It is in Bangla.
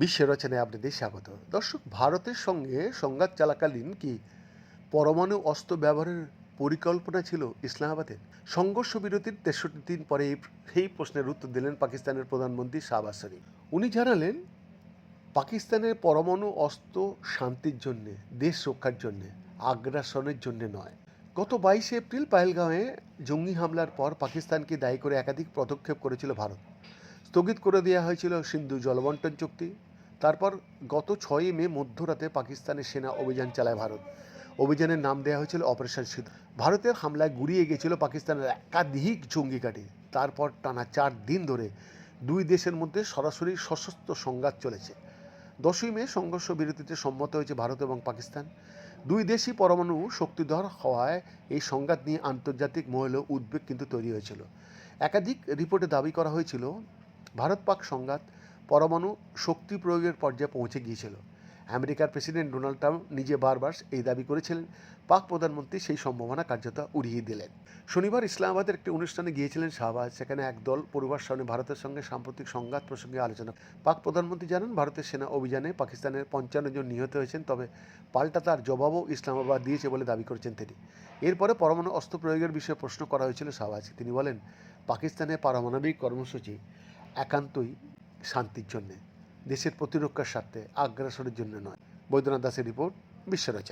বিশ্ব রচনায় আপনাদের স্বাগত। দর্শক, ভারতের সঙ্গে সংঘাত চলাকালীন কি পরমাণু অস্ত্র ব্যবহারের পরিকল্পনা ছিল ইসলামাবাদের? সংঘর্ষ বিরতির তেষট্টি দিন পরে এই প্রশ্নের উত্তর দিলেন পাকিস্তানের প্রধানমন্ত্রী শাহবাজ শরীফ উনি জানালেন, পাকিস্তানের পরমাণু অস্ত্র শান্তির জন্যে, দেশ রক্ষার জন্যে, আগ্রাসনের জন্যে নয়। গত বাইশে এপ্রিল পাহেলগাঁওয়ে জঙ্গি হামলার পর পাকিস্তানকে দায়ী করে একাধিক পদক্ষেপ করেছিল ভারত। স্থগিত করে দেওয়া হয়েছিল সিন্ধু জলবন্টন চুক্তি। তারপর গত ছয়ই মে মধ্যরাতে পাকিস্তানের সেনা অভিযান চালায় ভারত। অভিযানের নাম দেওয়া হয়েছিল অপারেশন সিদ্ধ। ভারতের হামলায় গুড়িয়ে গিয়েছিল পাকিস্তানের একাধিক জঙ্গি ঘাঁটি তারপর টানা চার দিন ধরে দুই দেশের মধ্যে সরাসরি সশস্ত্র সংঘাত চলেছে। দশই মে সংঘর্ষ বিরতিতে সম্মত হয়েছে ভারত এবং পাকিস্তান। দুই দেশই পরমাণু শক্তিধর হওয়ায় এই সংঘাত নিয়ে আন্তর্জাতিক মহলেও উদ্বেগ কিন্তু তৈরি হয়েছিল। একাধিক রিপোর্টে দাবি করা হয়েছিল, ভারত পাক সংঘাত পরমাণু শক্তি প্রয়োগের পর্যায়ে পৌঁছে গিয়েছিল। আমেরিকার প্রেসিডেন্ট ডোনাল্ড ট্রাম্প নিজে বারবার এই দাবি করেছিলেন। পাক প্রধানমন্ত্রী সেই সম্ভাবনা কার্যত উড়িয়ে দিলেন। শনিবার ইসলামাবাদের একটি অনুষ্ঠানে গিয়েছিলেন শাহবাজ। সেখানে একদল পরিবার সামনে ভারতের সঙ্গে সাম্প্রতিক সংঘাত প্রসঙ্গে আলোচনা। পাক প্রধানমন্ত্রী জানান, ভারতের সেনা অভিযানে পাকিস্তানের পঞ্চান্ন জন নিহত হয়েছেন, তবে পাল্টা তার জবাবও ইসলামাবাদ দিয়েছে বলে দাবি করেছেন তিনি। এরপরে পরমাণু অস্ত্র প্রয়োগের বিষয়ে প্রশ্ন করা হয়েছিল শাহবাজকে। তিনি বলেন, পাকিস্তানের পারমাণবিক কর্মসূচি একান্তই শান্তির জন্যে। দেশের প্রতিরক্ষার স্বার্থে আগ্রাসনের জন্য নয়। বৈদ্যনাথ দাসের রিপোর্ট বিশ্বরচনা।